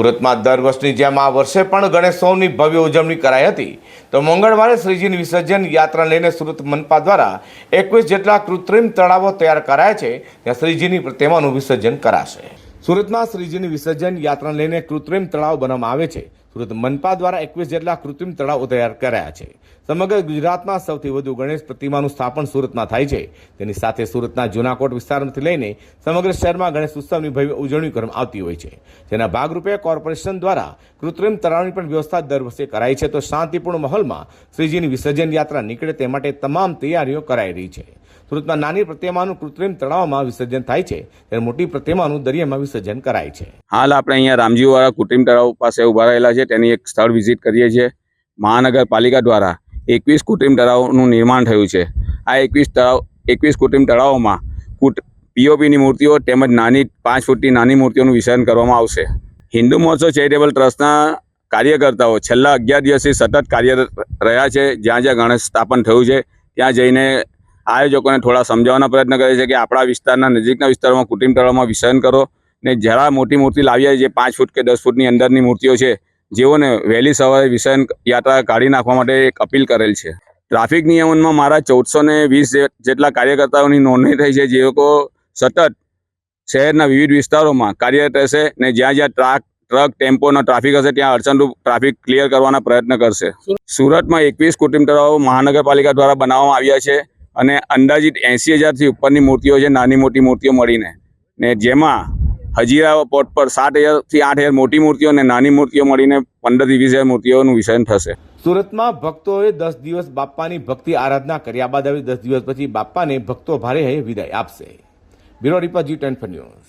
સુરતમાં દર વર્ષની જેમ આ વર્ષે પણ ગણેશોત્સવની ભવ્ય ઉજવણી કરાઈ હતી. તો મંગળવારે શ્રીજીની વિસર્જન યાત્રા લઈને સુરત મનપા દ્વારા એકવીસ જેટલા કૃત્રિમ તળાવો તૈયાર કરાયા છે. ત્યાં શ્રીજીની પ્રતિમાનું વિસર્જન કરાશે. સુરતમાં શ્રીજીની વિસર્જન યાત્રા લઈને કૃત્રિમ તળાવ બનાવવામાં આવે છે. મનપા દ્વારા એકવીસ જેટલા કૃત્રિમ તળાવો તૈયાર કરાયા છે. સમગ્ર ગુજરાતમાં સૌથી વધુ ગણેશ પ્રતિમાનું સ્થાપન સુરતમાં થાય છે. તેની સાથે સુરતના જૂનાકોટ વિસ્તારમાંથી લઈને સમગ્ર શહેરમાં ગણેશ ઉત્સવની ભવ્ય ઉજવણી કરવામાં આવતી હોય છે. જેના ભાગરૂપે કોર્પોરેશન દ્વારા કૃત્રિમ તળાવની પણ વ્યવસ્થા દર વર્ષે કરાઈ છે. તો શાંતિપૂર્ણ માહોલમાં શ્રીજીની વિસર્જન યાત્રા નીકળે તે માટે તમામ તૈયારીઓ કરાઈ રહી છે. સુરતમાં નાની પ્રતિમાનું કૃત્રિમ તળાવમાં વિસર્જન થાય છે. ત્યારે મોટી પ્રતિમાનું દરિયામાં વિસર્જન કરાય છે. હાલ આપણે અહીંયા રામજીવાળા કૃત્રિમ તળાવ પાસે ઊભા રહેલા છે. તેની એક સ્થળ વિઝિટ કરીએ છીએ. મહાનગરપાલિકા દ્વારા એકવીસ કૃત્રિમ તળાવનું નિર્માણ થયું છે. આ એકવીસ તળાવ, એકવીસ કૃત્રિમ તળાવોમાં કુટ પીઓપીની મૂર્તિઓ તેમજ નાની, પાંચ ફૂટની નાની મૂર્તિઓનું વિસર્જન કરવામાં આવશે. હિન્દુ મહોત્સવ ચેરિટેબલ ટ્રસ્ટના કાર્યકર્તાઓ છેલ્લા અગિયાર દિવસથી સતત કાર્યરત રહ્યા છે. જ્યાં જ્યાં ગણેશ સ્થાપન થયું છે, ત્યાં જઈને આયોજકોને થોડા સમજાવવાનો પ્રયત્ન કરે છે કે આપણા વિસ્તારના નજીકના વિસ્તારોમાં કુટુંબ તળાવમાં વિસર્જન કરો ને જરા મોટી મૂર્તિ લાવીએ જે પાંચ ફૂટ કે દસ ફૂટની અંદરની મૂર્તિઓ છે, જેઓને વહેલી સવારે વિસર્જન યાત્રા કાઢી નાખવા માટે એક અપીલ કરેલ છે. ટ્રાફિક નિયમનમાં મારા ચૌદસો ને વીસ જેટલા કાર્યકર્તાઓની નોંધણી થઈ છે, જે લોકો સતત શહેરના વિવિધ વિસ્તારોમાં કાર્યરત રહેશે ને જ્યાં જ્યાં ટ્રાક, ટ્રક, ટેમ્પોનો ટ્રાફિક હશે, ત્યાં અડચણરૂપ ટ્રાફિક ક્લિયર કરવાના પ્રયત્ન કરશે. સુરતમાં એકવીસ કુટુંબ તળાવો મહાનગરપાલિકા દ્વારા બનાવવામાં આવ્યા છે. અને અંદાજિત એંસી હજારથી ઉપરની મૂર્તિઓ છે, નાની મોટી મૂર્તિઓ મળીને. ને જેમાં હજીરા પોર્ટ પર સાત હજારથી આઠ હજાર મોટી મૂર્તિઓ અને નાની મૂર્તિઓ મળીને પંદરથી વીસ હજાર મૂર્તિઓનું વિસર્જન થશે. સુરતમાં ભક્તોએ દસ દિવસ બાપ્પાની ભક્તિ આરાધના કર્યા બાદ હવે દસ દિવસ પછી બાપ્પાને ભક્તો ભારે વિદાય આપશે. Bureau report G ten news.